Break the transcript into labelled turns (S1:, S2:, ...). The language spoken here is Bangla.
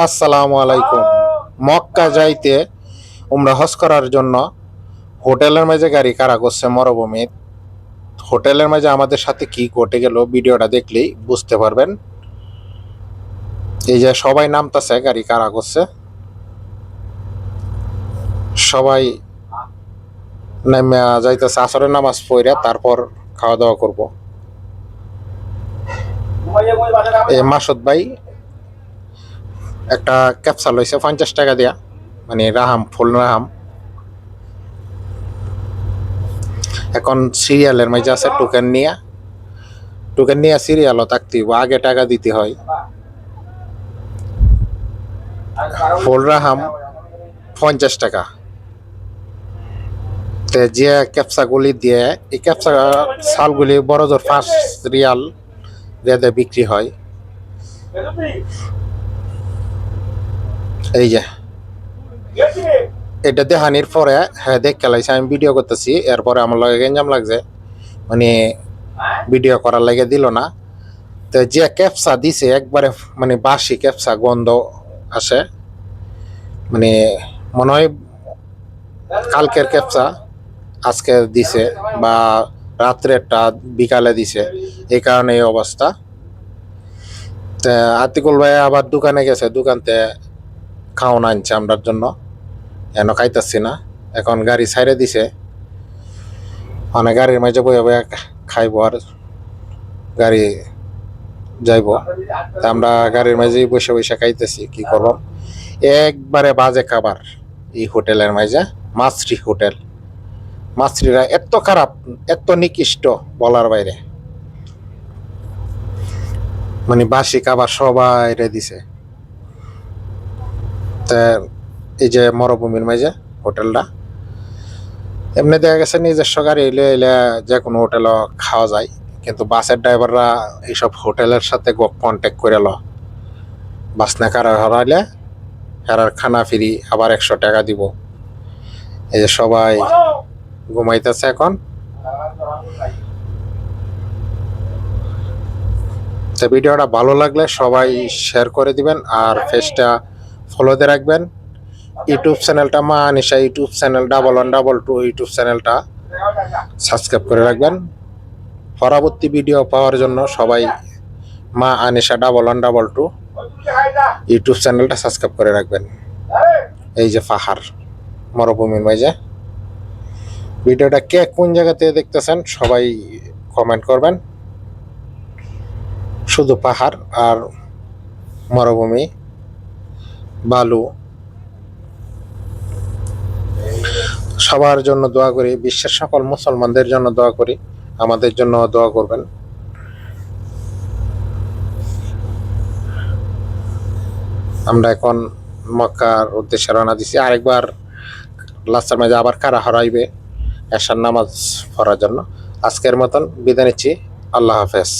S1: আসসালামু আলাইকুম। মক্কা যাইতে উমরা হজ করার জন্য হোটেলের মাঝে গাড়ি কারা করছে মরুভূমি? হোটেলের মাঝে আমাদের সাথে কি ঘটে গেল ভিডিওটা দেখলেই বুঝতে পারবেন। এই যে সবাই নামতাছে, গাড়ি কারা করছে? সবাই নেমে যাইতেছে, আসরের নামাজ পড়ে তারপর খাওয়া দাওয়া করব। এই মাসুদ ভাই একটা ক্যাপসাল হয়েছে পঞ্চাশ টাকা দিয়া। মানে রাহাম, ফুল রাহাম। এখন সিরিয়ালের মাঝে আছে টোকেন নিয়ে। টোকেন নিয়ে সিরিয়ালও থাকতে আগে টাকা দিতে হয়। ফুল রাহাম, পঞ্চাশ টাকা। যে ক্যাপসাগুলি দিয়ে, এই ক্যাপসা চালগুলি বড় জোর পাঁচ রিয়াল রেদে বিক্রি হয়। এই যে। এটা দেখানির পরে হ্যাঁ দেখ খেলাইছে, আমি ভিডিও করতেছি, এরপরে আমার লগে গেঞ্জাম লাগছে। মানে ভিডিও করার লাগে দিল না। তো যে ক্যাপসা দিছে, একবারে মানে বাসি ক্যাপসা গন্ধ আসে। মানে মনে হয় কালকের ক্যাপসা, আজকে দিছে, বা রাত্রেরটা বিকালে দিছে। এই কারণে এই অবস্থা। তা আতিকুল ভাই আবার দোকানে গেছে, দোকানতে খাওয়ান আনছে আমরার জন্য। এন খাইতেছি না? এখন গাড়ি ছাইড়ে দিছে। মানে গাড়ির মাঝে বয়ে বয়ে খাইব আর গাড়ি যাইব। আমরা গাড়ির মাঝে বসে বসে খাইতেছি, কি করব? একবারে বাজে খাবার এই হোটেলের মাঝে, মাছরি হোটেল। মাছরিরা এত খারাপ, এত নিকৃষ্ট বলার বাইরে। মানে বাসি খাবার সবাই রে দিছে। এই যে মরুভূমির মাঝে হোটেলটা, এমনি দেখা গেছে নিজস্ব গাড়ি, এলে এলে যে কোনো হোটেলও খাওয়া যায়। কিন্তু বাসের ড্রাইভাররা এইসব হোটেলের সাথে কন্ট্যাক্ট করে ল। বাস না কারা হারাইলে হেরার খানা ফিরি, আবার একশো টাকা দিব। এই যে সবাই ঘুমাইতেছে এখন। ভিডিওটা ভালো লাগলে সবাই শেয়ার করে দিবেন, আর ফেসটা ফলোতে রাখবেন। ইউটিউব চ্যানেলটা Maa Anisha YouTube channel double one double two YouTube চ্যানেলটা সাবস্ক্রাইব করে রাখবেন। পরবর্তী ভিডিও পাওয়ার জন্য সবাই Maa Anisha double one double two YouTube চ্যানেলটা সাবস্ক্রাইব করে রাখবেন। এই যে পাহাড়, মরুভূমির মাঝে। ভিডিওটা কে কোন জায়গাতে দেখতেছেন সবাই কমেন্ট করবেন। শুধু পাহাড় আর মরুভূমি। বালু। সবার জন্য দোয়া করি, বিশ্বের সকল মুসলমানদের জন্য দোয়া করি, আমাদের জন্য দোয়া করবেন। আমরা এখন মক্কার উদ্দেশ্যে রওনা দিছি। আরেকবার লাস্টের মাঝে আবার কারা হরাইবে এসার নামাজ পড়ার জন্য। আজকের মতন বিদায় নিচ্ছি। আল্লাহ হাফেজ।